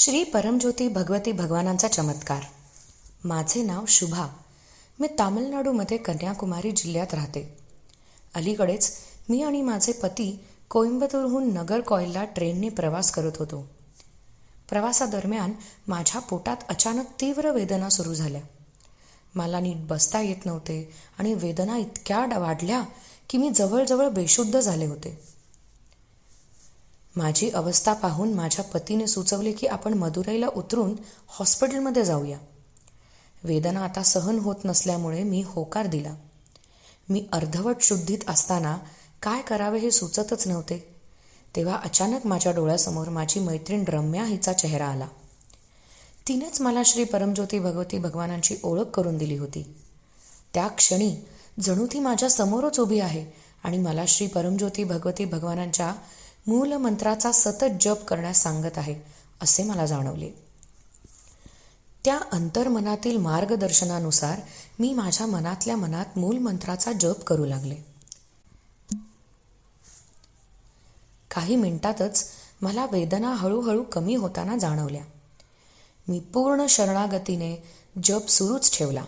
श्री परमज्योती भगवती भगवानांचा चमत्कार. माझे नाव शुभा. मी तामिळनाडूमध्ये कन्याकुमारी जिल्ह्यात राहते. अलीकडेच मी आणि माझे पती कोइंबतूरहून नगर कॉईलला ट्रेनने प्रवास करत होतो. प्रवासादरम्यान माझ्या पोटात अचानक तीव्र वेदना सुरू झाल्या. मला नीट बसता येत नव्हते आणि वेदना इतक्या वाढल्या की मी जवळजवळ बेशुद्ध झाले होते. माझी अवस्था पाहून माझ्या पतीने सुचवले की आपण मदुराईला उतरून हॉस्पिटलमध्ये जाऊया. वेदना आता सहन होत नसल्यामुळे मी होकार दिला. मी अर्धवट शुद्धीत असताना काय करावे हे सुचतच नव्हते. तेव्हा अचानक माझ्या डोळ्यासमोर माझी मैत्रीण रम्या हिचा चेहरा आला. तिनेच मला श्री परमज्योती भगवती भगवानांची ओळख करून दिली होती. त्या क्षणी जणू ती माझ्या समोरच उभी आहे आणि मला श्री परमज्योती भगवती भगवानांच्या मूल मंत्राचा सतत जप करण्यास सांगत आहे असे मला जाणवले. त्या अंतर्मनातील मार्गदर्शनानुसार मी माझ्या मनातल्या मनात मूल मंत्राचा जप करू लागले. काही मिनिटातच मला वेदना हळूहळू कमी होताना जाणवल्या. मी पूर्ण शरणागतीने जप सुरूच ठेवला.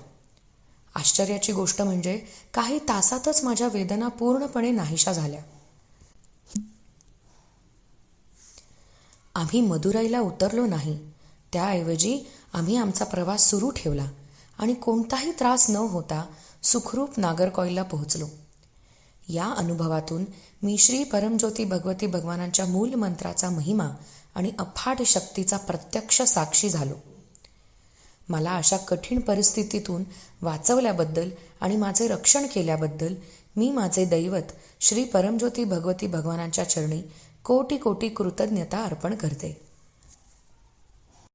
आश्चर्याची गोष्ट म्हणजे काही तासातच माझ्या वेदना पूर्णपणे नाहीशा झाल्या. आम्ही मदुराईला उतरलो नाही. त्याऐवजी आम्ही आमचा प्रवास सुरू ठेवला आणि कोणताही त्रास न होता सुखरूप नागरकॉईलला पोहोचलो. या अनुभवातून मी श्री परमज्योती भगवती भगवानांच्या मूल मंत्राचा महिमा आणि अफाट शक्तीचा प्रत्यक्ष साक्षी झालो. मला अशा कठीण परिस्थितीतून वाचवल्याबद्दल आणि माझे रक्षण केल्याबद्दल मी माझे दैवत श्री परमज्योती भगवती भगवानांच्या चरणी कोटी कोटी कृतज्ञता अर्पण करते.